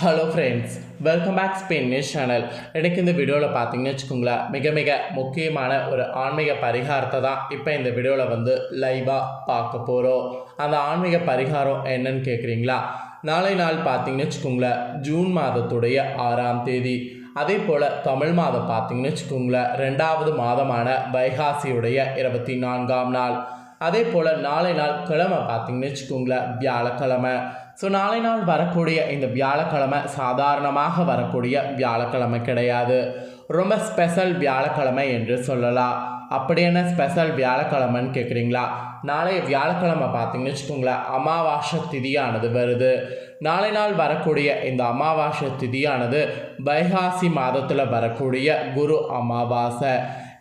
Hello friends welcome back Spanish channel எனக்கு இந்த வீடியோவில் பார்த்தீங்கன்னு வச்சுக்கோங்களேன் மிக மிக முக்கியமான ஒரு ஆன்மீக பரிகாரத்தை தான் இப்போ இந்த வீடியோவில் வந்து லைவாக பார்க்க போகிறோம் அந்த ஆன்மீக பரிகாரம் என்னன்னு கேட்குறீங்களா நாளை நாள் பார்த்தீங்கன்னு வச்சுக்கோங்களேன் ஜூன் மாதத்துடைய ஆறாம் தேதி. அதே போல் தமிழ் மாதம் பார்த்தீங்கன்னு வச்சுக்கோங்களேன் ரெண்டாவது மாதமான வைகாசியுடைய இருபத்தி நான்காம் நாள். அதே போல் நாளை நாள் கிழமை பார்த்தீங்கன்னு வச்சுக்கோங்களேன் வியாழக்கிழமை. ஸோ நாளை நாள் வரக்கூடிய இந்த வியாழக்கிழமை சாதாரணமாக வரக்கூடிய வியாழக்கிழமை கிடையாது. ரொம்ப ஸ்பெஷல் வியாழக்கிழமை என்று சொல்லலாம். அப்படி என்ன ஸ்பெஷல் வியாழக்கிழமைன்னு கேட்குறீங்களா நாளைய வியாழக்கிழமை பார்த்தீங்கன்னு வச்சுக்கோங்களேன் அமாவாசை திதியானது வருது. நாளை நாள் வரக்கூடிய இந்த அமாவாசை திதியானது வைகாசி மாதத்தில் வரக்கூடிய குரு அமாவாசை.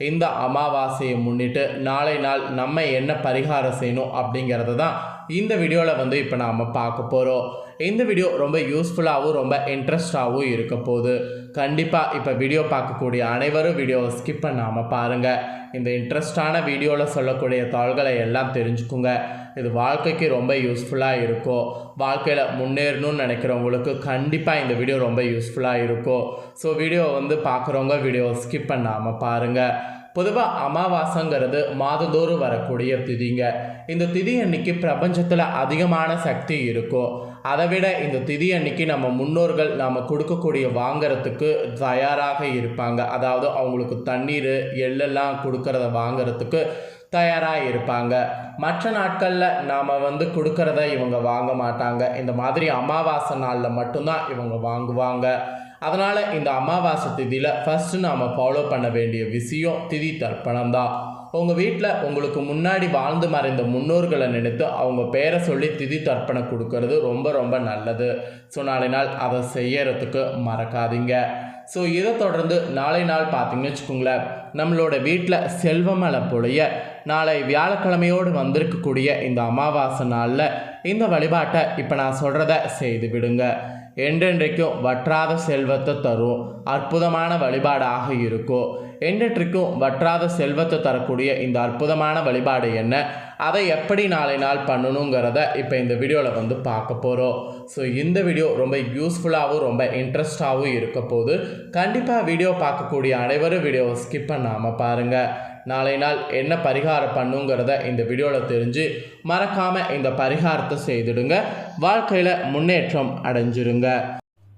இந்த அமாவாசையை முன்னிட்டு நாளை நாள் நம்ம என்ன பரிகாரம் செய்யணும் அப்படிங்கிறது தான் இந்த வீடியோவில் வந்து இப்போ நாம் பார்க்க போகிறோம் இந்த வீடியோ ரொம்ப யூஸ்ஃபுல்லாகவும் ரொம்ப இன்ட்ரெஸ்டாகவும் இருக்க போகுது. கண்டிப்பாக இப்போ வீடியோ பார்க்கக்கூடிய அனைவரும் வீடியோவை ஸ்கிப் பண்ணாமல் பாருங்கள் இந்த இன்ட்ரெஸ்டான வீடியோவில் சொல்லக்கூடிய தாள்களை எல்லாம் தெரிஞ்சுக்குங்க. இது வாழ்க்கைக்கு ரொம்ப யூஸ்ஃபுல்லாக இருக்கும். வாழ்க்கையில் முன்னேறணும்னு நினைக்கிறவங்களுக்கு கண்டிப்பாக இந்த வீடியோ ரொம்ப யூஸ்ஃபுல்லாக இருக்கும். ஸோ வீடியோ வந்து பார்க்குறவங்க வீடியோ ஸ்கிப் பண்ணாமல் பாருங்கள் பொதுவாக அமாவாசைங்கிறது மாதந்தோறும் வரக்கூடிய திதிங்க. இந்த திதி அன்னைக்கு பிரபஞ்சத்தில் அதிகமான சக்தி இருக்கும் அதை விட இந்த திதி அன்னைக்கு நம்ம முன்னோர்கள் நாம் கொடுக்கக்கூடிய வாங்குறதுக்கு தயாராக இருப்பாங்க. அதாவது அவங்களுக்கு தண்ணீர் எள்ளெல்லாம் கொடுக்கறத வாங்குறதுக்கு தயாராக இருப்பாங்க. மற்ற நாட்களில் நாம் வந்து கொடுக்கறத இவங்க வாங்க மாட்டாங்க. இந்த மாதிரி அமாவாசை நாளில் மட்டும்தான் இவங்க வாங்குவாங்க. அதனால் இந்த அமாவாசை திதியில் ஃபஸ்ட்டு நாம் ஃபாலோ பண்ண வேண்டிய விஷயம் திதி தர்ப்பணம் தான் உங்கள் வீட்டில் உங்களுக்கு முன்னாடி வாழ்ந்து மறைந்த முன்னோர்களை நினைத்து அவங்க பேரை சொல்லி திதி தர்ப்பணம் கொடுக்கறது ரொம்ப ரொம்ப நல்லது. ஸோ நாளை நாள் அதை செய்யறதுக்கு மறக்காதீங்க. ஸோ இதை தொடர்ந்து நாளை நாள் பார்த்தீங்கன்னு வச்சுக்கோங்களேன் நம்மளோட வீட்டில் செல்வமலை பொழிய நாளை வியாழக்கிழமையோடு வந்திருக்கக்கூடிய இந்த அமாவாசை நாளில் இந்த வழிபாட்டை இப்போ நான் சொல்கிறத செய்து விடுங்க. என்றென்றைக்கும் வற்றாத செல்வத்தை தரும் அற்புதமான வழிபாடாக இருக்கும் என்றென்றைக்கும் வற்றாத செல்வத்தை தரக்கூடிய இந்த அற்புதமான வழிபாடு என்ன? அதை எப்படி நாளை நாள் பண்ணணுங்கிறத இப்போ இந்த வீடியோவில் வந்து பார்க்க போகிறோம் ஸோ இந்த வீடியோ ரொம்ப யூஸ்ஃபுல்லாகவும் ரொம்ப இன்ட்ரெஸ்டாகவும் இருக்க போது கண்டிப்பாக வீடியோ பார்க்கக்கூடிய அனைவரும் வீடியோவை ஸ்கிப் பண்ணாமல் பாருங்கள் நாளை நாள் என்ன பரிகாரம் பண்ணுங்கிறத இந்த வீடியோவில் தெரிஞ்சு மறக்காமல் இந்த பரிகாரத்தை செய்துடுங்க. வாழ்க்கையில் முன்னேற்றம் அடைஞ்சிருங்க.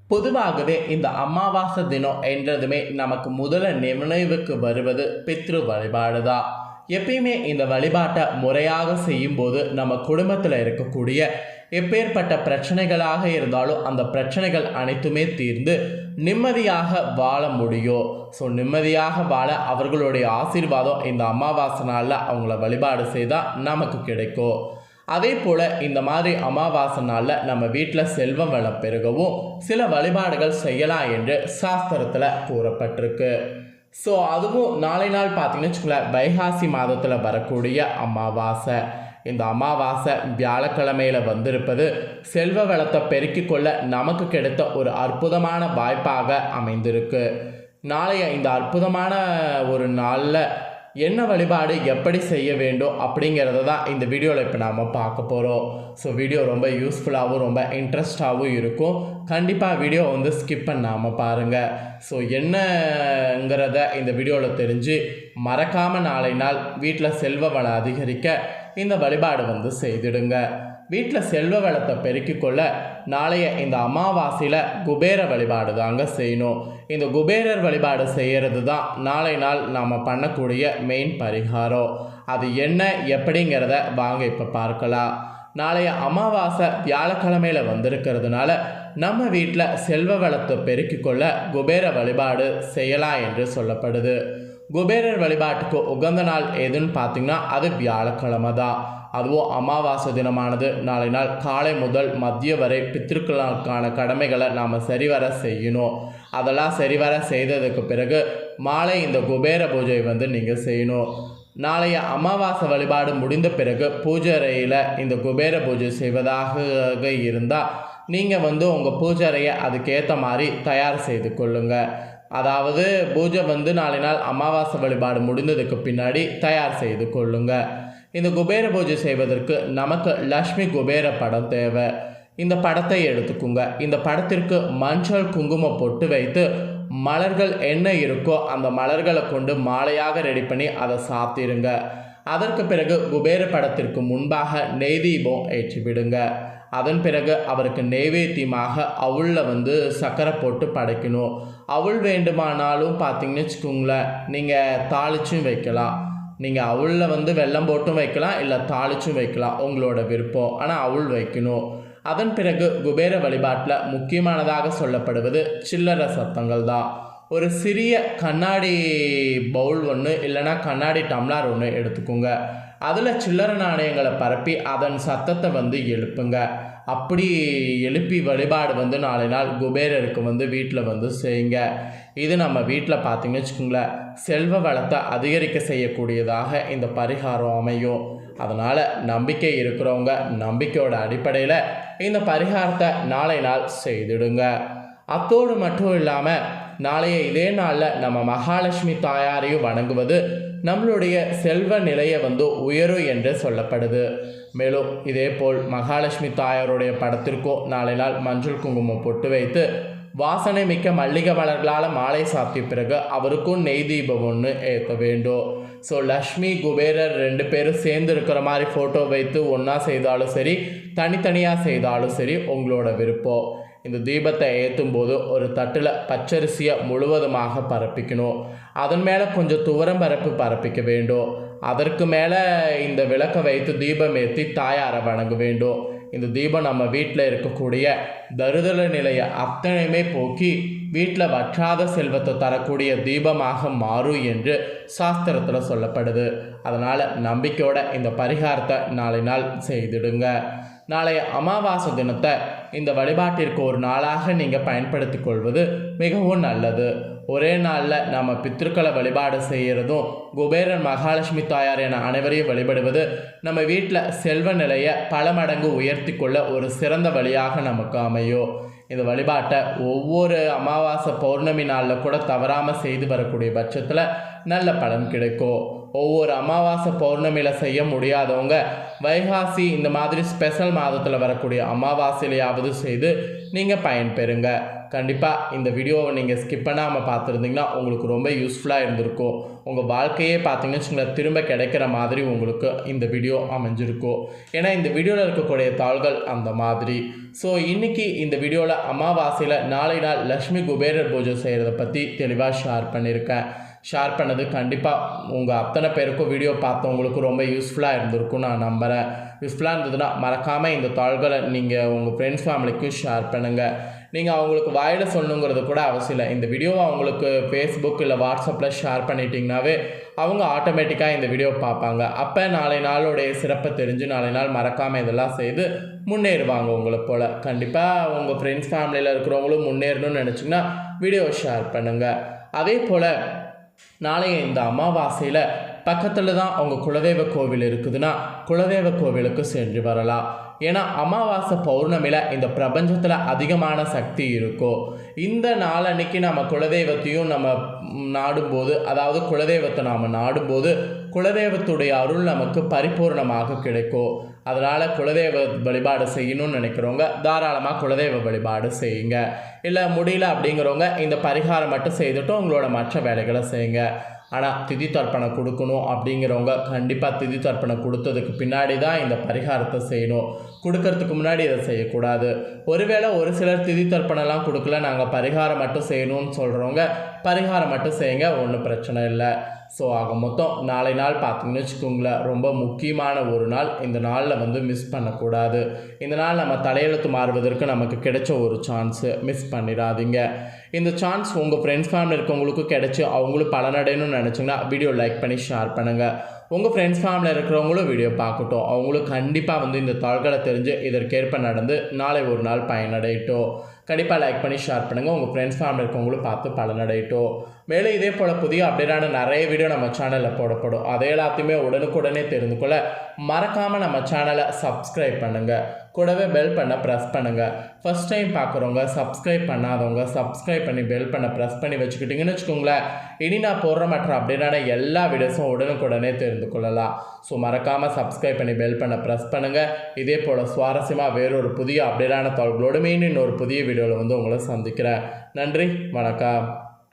பொதுவாகவே இந்த அமாவாசை தினம் என்றதுமே நமக்கு முதல்ல நினைவுக்கு வருவது பித்ரு வழிபாடு தான் எப்பயுமே இந்த வழிபாட்டை முறையாக செய்யும்போது நம்ம குடும்பத்தில் இருக்கக்கூடிய எப்பேற்பட்ட பிரச்சனைகளாக இருந்தாலும் அந்த பிரச்சனைகள் அனைத்துமே தீர்ந்து நிம்மதியாக வாழ முடியும். ஸோ நிம்மதியாக வாழ அவர்களுடைய ஆசீர்வாதம் இந்த அமாவாசை நாளில் அவங்கள வழிபாடு செய்தால் நமக்கு கிடைக்கும். அதே போல் இந்த மாதிரி அமாவாசை நாளில் நம்ம வீட்டில் செல்வம் வளம் பெருகவும் சில வழிபாடுகள் செய்யலாம் என்று சாஸ்திரத்தில் கூறப்பட்டிருக்கு. ஸோ அதுவும் நாளை நாள் பார்த்தீங்கன்னு வச்சுக்கோங்களேன் வைகாசி மாதத்தில் வரக்கூடிய அமாவாசை. இந்த அமாவாசை வியாழக்கிழமையில் வந்திருப்பது செல்வ வளத்தை பெருக்கிக் கொள்ள நமக்கு கிடைத்த ஒரு அற்புதமான வாய்ப்பாக அமைந்திருக்கு. நாளைய இந்த அற்புதமான ஒரு நாளில் என்ன வழிபாடு எப்படி செய்ய வேண்டும் அப்படிங்கிறத தான் இந்த வீடியோவில் இப்போ நாம் பார்க்க போகிறோம் ஸோ வீடியோ ரொம்ப யூஸ்ஃபுல்லாகவும் ரொம்ப இன்ட்ரெஸ்டாகவும் இருக்கும். கண்டிப்பாக வீடியோ வந்து ஸ்கிப் பண்ணாமல் பாருங்கள் ஸோ என்னங்கிறத இந்த வீடியோவில் தெரிஞ்சு மறக்காமல் நாளை நாள் வீட்டில் செல்வ வளம் அதிகரிக்க இந்த வழிபாடு வந்து செய்திடுங்க. வீட்டில் செல்வ வளத்தை பெருக்கிக் கொள்ள நாளைய இந்த அமாவாசையில் குபேர வழிபாடு தாங்க செய்யணும். இந்த குபேரர் வழிபாடு செய்கிறது தான் நாளை நாள் நாம் பண்ணக்கூடிய மெயின் பரிகாரம். அது என்ன எப்படிங்கிறத வாங்க இப்போ பார்க்கலாம். நாளைய அமாவாசை வியாழக்கிழமையில் வந்திருக்கிறதுனால நம்ம வீட்டில் செல்வ வளத்தை பெருக்கிக் கொள்ள குபேர வழிபாடு செய்யலாம் என்று சொல்லப்படுது. குபேரர் வழிபாட்டுக்கு உகந்த நாள் எதுன்னு பார்த்தீங்கன்னா அது வியாழக்கிழமை தான் அதுவும் அமாவாசை தினமானது. நாளை நாள் காலை முதல் மதிய வரை பித்திருக்களுக்கான கடமைகளை நாம் சரிவர செய்யணும். அதெல்லாம் சரிவர செய்ததுக்கு பிறகு மாலை இந்த குபேர பூஜை வந்து நீங்கள் செய்யணும். நாளைய அமாவாசை வழிபாடு முடிந்த பிறகு பூஜை அறையில் இந்த குபேர பூஜை செய்வதாக இருந்தால் நீங்கள் வந்து உங்கள் பூஜை அறையை அதுக்கேற்ற மாதிரி தயார் செய்து கொள்ளுங்கள் அதாவது பூஜை வந்து நாளை நாள் அமாவாசை வழிபாடு முடிந்ததுக்கு பின்னாடி தயார் செய்து கொள்ளுங்க. இந்த குபேர பூஜை செய்வதற்கு நமக்கு லக்ஷ்மி குபேர படம் தேவை. இந்த படத்தை எடுத்துக்குங்க. இந்த படத்திற்கு மஞ்சள் குங்குமம் பொட்டு வைத்து மலர்கள் என்ன இருக்கோ அந்த மலர்களை கொண்டு மாலையாக ரெடி பண்ணி அதை சாத்திருங்க. அதற்கு பிறகு குபேர படத்திற்கு முன்பாக நெய் தீபம் ஏற்றி விடுங்க அதன் பிறகு அவருக்கு நெய்வேத்தியமாக அவுளில் வந்து சர்க்கரை போட்டு படைக்கணும். அவுள் வேண்டுமானாலும் பார்த்தீங்கன்னு வச்சுக்கோங்களேன் நீங்கள் தாளிச்சும் வைக்கலாம். நீங்கள் அவளில் வந்து வெள்ளம் போட்டும் வைக்கலாம் இல்லை தாளிச்சும் வைக்கலாம் உங்களோட விருப்பம். ஆனால் அவுள் வைக்கணும். அதன் பிறகு குபேர வழிபாட்டில் முக்கியமானதாக சொல்லப்படுவது சில்லறை சத்தங்கள் தான். ஒரு சிறிய கண்ணாடி பவுல் ஒன்று இல்லைன்னா கண்ணாடி டம்ளார் ஒன்று எடுத்துக்கோங்க. அதில் சில்லறை நாணயங்களை பரப்பி அதன் சத்தத்தை வந்து எழுப்புங்க. அப்படி எழுப்பி வழிபாடு வந்து நாளை நாள் குபேரருக்கு வந்து வீட்டில் வந்து செய்யுங்க. இது நம்ம வீட்டில் பார்த்திங்கன்னு வச்சுக்கோங்களேன் செல்வ வளத்தை அதிகரிக்க செய்யக்கூடியதாக இந்த பரிகாரம் அமையும். அதனால் நம்பிக்கை இருக்கிறவங்க நம்பிக்கையோட அடிப்படையில் இந்த பரிகாரத்தை நாளை நாள் செய்திடுங்க. அத்தோடு மட்டும் இல்லாமல் நாளைய இதே நாளில் நம்ம மகாலட்சுமி தாயாரையும் வணங்குவது நம்மளுடைய செல்வ நிலையை வந்து உயரும் என்று சொல்லப்படுது. மேலும் இதேபோல் மகாலட்சுமி தாயாருடைய படத்திற்கும் நாளை நாள் மஞ்சள் குங்குமம் பொட்டு வைத்து வாசனை மிக்க மல்லிகை மலர்களால் மாலை சாத்திய பிறகு அவருக்கும் நெய் தீபம் ஒன்று ஏற்ற வேண்டும். ஸோ லக்ஷ்மி குபேரர் ரெண்டு பேரும் சேர்ந்து இருக்கிற மாதிரி ஃபோட்டோ வைத்து ஒன்றா செய்தாலும் சரி தனித்தனியாக செய்தாலும் சரி உங்களோட விருப்பம். இந்த தீபத்தை ஏற்றும் போது ஒரு தட்டில் பச்சரிசியை முழுவதுமாக பரப்பிக்கணும். அதன் மேலே கொஞ்சம் துவரம் பரப்பு பரப்பிக்க வேண்டும். அதற்கு மேலே இந்த விளக்கை வைத்து தீபம் ஏற்றி தாயாரை வணங்க வேண்டும். இந்த தீபம் நம்ம வீட்டில் இருக்கக்கூடிய தருதல நிலையை அத்தனையுமே போக்கி வீட்டில் வற்றாத செல்வத்தை தரக்கூடிய தீபமாக மாறும் என்று சாஸ்திரத்தில் சொல்லப்படுது. அதனால் நம்பிக்கையோட இந்த பரிகாரத்தை நாளை நாள் செய்திடுங்க. நாளைய அமாவாசை தினத்தை இந்த வழிபாட்டிற்கு ஒரு நாளாக நீங்கள் பயன்படுத்தி கொள்வது மிகவும் நல்லது. ஒரே நாளில் நாம் பித்திருக்களை வழிபாடு செய்கிறதும் குபேரன் மகாலட்சுமி தாயார் என அனைவரையும் வழிபடுவது நம்ம வீட்டில் செல்வ நிலையை பல மடங்கு உயர்த்தி கொள்ள ஒரு சிறந்த வழியாக நமக்கு அமையும். இந்த வழிபாட்டை ஒவ்வொரு அமாவாசை பௌர்ணமி நாளில் கூட தவறாமல் செய்து வரக்கூடிய பட்சத்தில் நல்ல பலன் கிடைக்கும். ஒவ்வொரு அமாவாசை பௌர்ணமியில் செய்ய முடியாதவங்க வைகாசி இந்த மாதிரி ஸ்பெஷல் மாதத்தில் வரக்கூடிய அமாவாசையிலையாவது செய்து நீங்கள் பயன்பெறுங்க. கண்டிப்பாக இந்த வீடியோவை நீங்கள் ஸ்கிப் பண்ணாமல் பார்த்துருந்தீங்கன்னா உங்களுக்கு ரொம்ப யூஸ்ஃபுல்லாக இருந்திருக்கும். உங்கள் வாழ்க்கையே பார்த்தீங்கன்னு வச்சுங்களேன் திரும்ப கிடைக்கிற மாதிரி உங்களுக்கு இந்த வீடியோ அமைஞ்சிருக்கும். ஏன்னா இந்த வீடியோவில் இருக்கக்கூடிய தாள்கள் அந்த மாதிரி. ஸோ இன்றைக்கி இந்த வீடியோவில் அமாவாசையில் நாளை நாள் லக்ஷ்மி குபேரர் பூஜை செய்கிறத பற்றி தெளிவாக ஷேர் பண்ணியிருக்கேன். ஷேர் பண்ணது. கண்டிப்பாக உங்கள் அத்தனை பேருக்கும் வீடியோ பார்த்தவங்களுக்கு ரொம்ப யூஸ்ஃபுல்லாக இருந்திருக்கும். நான் நம்புகிறேன் யூஸ்ஃபுல்லாக இருந்ததுன்னா மறக்காமல் இந்த தாள்களை நீங்கள் உங்கள் ஃப்ரெண்ட்ஸ் ஃபேமிலிக்கும் ஷேர் பண்ணுங்கள் நீங்கள் அவங்களுக்கு வாயில் சொல்லணுங்கிறது கூட அவசியம் இல்லை. இந்த வீடியோவை அவங்களுக்கு ஃபேஸ்புக் இல்லை வாட்ஸ்அப்பில் ஷேர் பண்ணிட்டீங்கனாவே அவங்க ஆட்டோமேட்டிக்காக இந்த வீடியோ பார்ப்பாங்க. அப்போ நாளை நாளுடைய சிறப்பை தெரிஞ்சு நாளை நாள் மறக்காமல் இதெல்லாம் செய்து முன்னேறுவாங்க உங்களை போல். கண்டிப்பாக உங்கள் ஃப்ரெண்ட்ஸ் ஃபேமிலியில் இருக்கிறவங்களும் முன்னேறணும்னு நினச்சிங்கன்னா வீடியோ ஷேர் பண்ணுங்கள் அதே போல் நாளைய இந்த அமாவாசையில் பக்கத்தில் தான் அவங்க குலதெய்வ கோவில் இருக்குதுன்னா குலதெய்வ கோவிலுக்கு சென்று வரலாம். ஏன்னா அமாவாசை பௌர்ணமியில் இந்த பிரபஞ்சத்தில் அதிகமான சக்தி இருக்கும் இந்த நாளன்னைக்கு நம்ம குலதெய்வத்தையும் நம்ம நாடும்போது அதாவது குலதெய்வத்தை நாம் நாடும்போது குலதெய்வத்துடைய அருள் நமக்கு பரிபூர்ணமாக கிடைக்கும். அதனால் குலதெய்வ வழிபாடு செய்யணும்னு நினைக்கிறவங்க தாராளமாக குலதெய்வ வழிபாடு செய்யுங்க. இல்லை முடியல அப்படிங்கிறவங்க இந்த பரிகாரம் மட்டும் செய்துட்டு உங்களோட மற்ற வேலைகளை செய்யுங்க. ஆனால் திதி தர்ப்பணம் கொடுக்கணும் அப்படிங்கிறவங்க கண்டிப்பாக திதி தர்ப்பணம் கொடுத்ததுக்கு பின்னாடி தான் இந்த பரிகாரத்தை செய்யணும். கொடுக்கறதுக்கு முன்னாடி இதை செய்யக்கூடாது. ஒருவேளை ஒரு சிலர் திதி தர்ப்பணம்லாம் கொடுக்கல நாங்கள் பரிகாரம் மட்டும் செய்யணும்னு சொல்கிறவங்க பரிகாரம் மட்டும் செய்யுங்க ஒன்றும் பிரச்சனை இல்லை. ஸோ ஆக மொத்தம் நாளை நாள் பார்த்தீங்கன்னு வச்சுக்கோங்களேன் ரொம்ப முக்கியமான ஒரு நாள். இந்த நாளில் வந்து மிஸ் பண்ணக்கூடாது. இந்த நாள் நம்ம தலையெழுத்து மாறுவதற்கு நமக்கு கிடைச்ச ஒரு சான்ஸு மிஸ் பண்ணிடாதீங்க. இந்த சான்ஸ் உங்கள் ஃப்ரெண்ட்ஸ் ஃபேமிலி இருக்கவங்களுக்கும் கிடைச்சி அவங்களும் பலனடையணும்னு நினச்சிங்கன்னா வீடியோ லைக் பண்ணி ஷேர் பண்ணுங்கள் உங்கள் ஃப்ரெண்ட்ஸ் ஃபேமிலியில் இருக்கிறவங்களும் வீடியோ பார்க்கட்டும். அவங்களும் கண்டிப்பாக வந்து இந்த தாள்களை தெரிஞ்சு இதற்கேற்ப நடந்து நாளை ஒரு நாள் பயனடையட்டும். கண்டிப்பாக லைக் பண்ணி ஷேர் பண்ணுங்கள் உங்கள் ஃப்ரெண்ட்ஸ் ஃபேமிலி இருக்கவங்களும் பார்த்து பலனடையட்டும். மேலும் இதே போல் புதிய அப்டேட்டான நிறைய வீடியோ நம்ம சேனலில் போடப்படும். அதை எல்லாத்தையுமே உடனுக்குடனே தெரிந்து கொள்ள மறக்காமல் நம்ம சேனலை சப்ஸ்கிரைப் பண்ணுங்கள் கூடவே பெல் பண்ண ப்ரெஸ் பண்ணுங்கள் ஃபஸ்ட் டைம் பார்க்குறவங்க சப்ஸ்கிரைப் பண்ணாதவங்க சப்ஸ்கிரைப் பண்ணி பெல் பண்ண ப்ரெஸ் பண்ணி வச்சுக்கிட்டிங்கன்னு வச்சுக்கோங்களேன். இனி நான் போடுற மற்ற அப்டேட்டான எல்லா வீடியோஸும் உடனுக்குடனே தெரிந்து கொள்ளலாம். ஸோ மறக்காமல் சப்ஸ்கிரைப் பண்ணி பெல் பண்ண ப்ரெஸ் பண்ணுங்கள் இதே போல் சுவாரஸ்யமாக வேறொரு புதிய அப்டேட்டான தகவல்களோடு மீன் இன்னொரு புதிய வீடியோவில் வந்து உங்களை சந்திக்கிறேன். நன்றி வணக்கம்.